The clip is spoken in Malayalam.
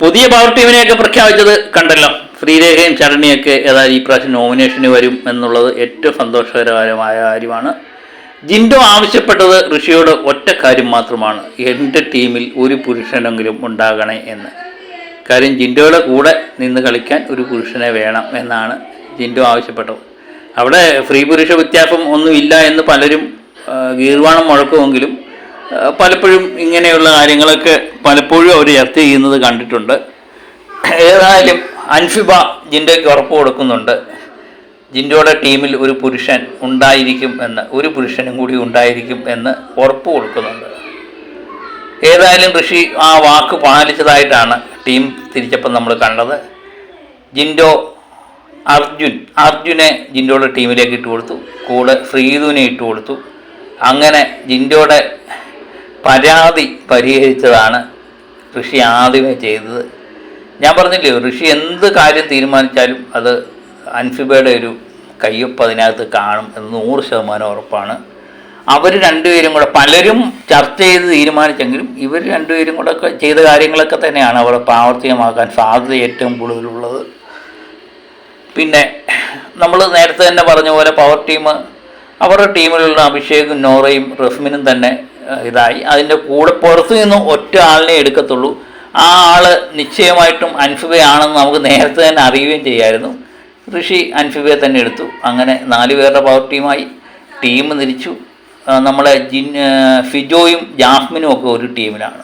പുതിയ പവർ ടീമിനെയൊക്കെ പ്രഖ്യാപിച്ചത് കണ്ടല്ലോ. ശ്രീരേഖയും ചരണിയൊക്കെ ഏതായാലും ഈ പ്രാവശ്യം നോമിനേഷന് വരും എന്നുള്ളത് ഏറ്റവും സന്തോഷകരമായ കാര്യമാണ്. ജിൻഡോ ആവശ്യപ്പെട്ടത് ഋഷിയോട് ഒറ്റ കാര്യം മാത്രമാണ്. എന്റെ ടീമിൽ ഒരു പുരുഷനെങ്കിലും ഉണ്ടാകണേ എന്ന്. കാര്യം ജിൻഡോയുടെ കൂടെ നിന്ന് കളിക്കാൻ ഒരു പുരുഷനെ വേണം എന്നാണ് ജിൻഡോ ആവശ്യപ്പെട്ടത്. അവിടെ ഫ്രീ പുരുഷ വ്യത്യാസം ഒന്നുമില്ല എന്ന് പലരും ഗീർവാണം മുഴക്കുമെങ്കിലും പലപ്പോഴും ഇങ്ങനെയുള്ള കാര്യങ്ങളൊക്കെ പലപ്പോഴും അവർ ചർച്ച ചെയ്യുന്നത് കണ്ടിട്ടുണ്ട്. ഏതായാലും അൻഫിബ ജിൻഡോയ്ക്ക് ഉറപ്പ് കൊടുക്കുന്നുണ്ട്. ജിൻഡോയുടെ ടീമിൽ ഒരു പുരുഷൻ ഉണ്ടായിരിക്കും എന്ന് ഒരു പുരുഷനും കൂടി ഉണ്ടായിരിക്കും എന്ന് ഉറപ്പ് കൊടുക്കുന്നുണ്ട്. ഏതായാലും ഋഷി ആ വാക്ക് പാലിച്ചതായിട്ടാണ് ടീം തിരിച്ചപ്പം നമ്മൾ കണ്ടത്. ജിൻഡോ അർജുൻ അർജുനെ ജിൻഡോയുടെ ടീമിലേക്ക് ഇട്ട് കൊടുത്തു. കൂടെ ശ്രീധുവിനെ ഇട്ട് കൊടുത്തു. അങ്ങനെ ജിൻഡോയുടെ പരാതി പരിഹരിച്ചതാണ് ഋഷി ആദ്യമേ ചെയ്തത്. ഞാൻ പറഞ്ഞില്ലേ ഋഷി എന്ത് കാര്യം തീരുമാനിച്ചാലും അത് അൻഫിബയുടെ ഒരു കയ്യൊപ്പ് അതിനകത്ത് കാണും എന്ന് നൂറ് ശതമാനം ഉറപ്പാണ്. അവർ രണ്ടുപേരും കൂടെ പലരും ചർച്ച ചെയ്ത് തീരുമാനിച്ചെങ്കിലും ഇവർ രണ്ടുപേരും കൂടെ ചെയ്ത കാര്യങ്ങളൊക്കെ തന്നെയാണ് അവർ പ്രാവർത്തികമാക്കാൻ സാധ്യത ഏറ്റവും കൂടുതലുള്ളത്. പിന്നെ നമ്മൾ നേരത്തെ തന്നെ പറഞ്ഞ പോലെ പവർ ടീം അവരുടെ ടീമിലുള്ള അഭിഷേകും നോറയും റഫ്മിനും തന്നെ ഇതായി. അതിന്റെ കൂടെ പുറത്തു നിന്ന് ഒറ്റ ആളിനെ എടുക്കത്തുള്ളൂ. ആ ആൾ നിശ്ചയമായിട്ടും അൻഫിബയാണെന്ന് നമുക്ക് നേരത്തെ തന്നെ അറിയുകയും ചെയ്യായിരുന്നു. ഋഷി അൻഫിബയെ തന്നെ എടുത്തു. അങ്ങനെ നാല് പേരുടെ പവർ ടീമായി ടീം തിരിച്ചു. നമ്മളെ ജിൻ ഫിജോയും ജാസ്മിനും ഒക്കെ ഒരു ടീമിലാണ്